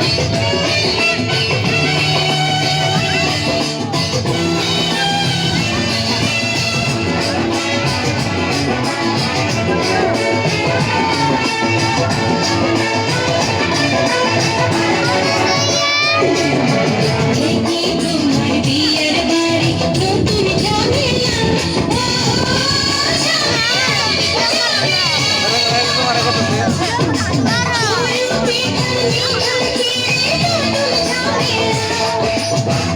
Música Goodbye.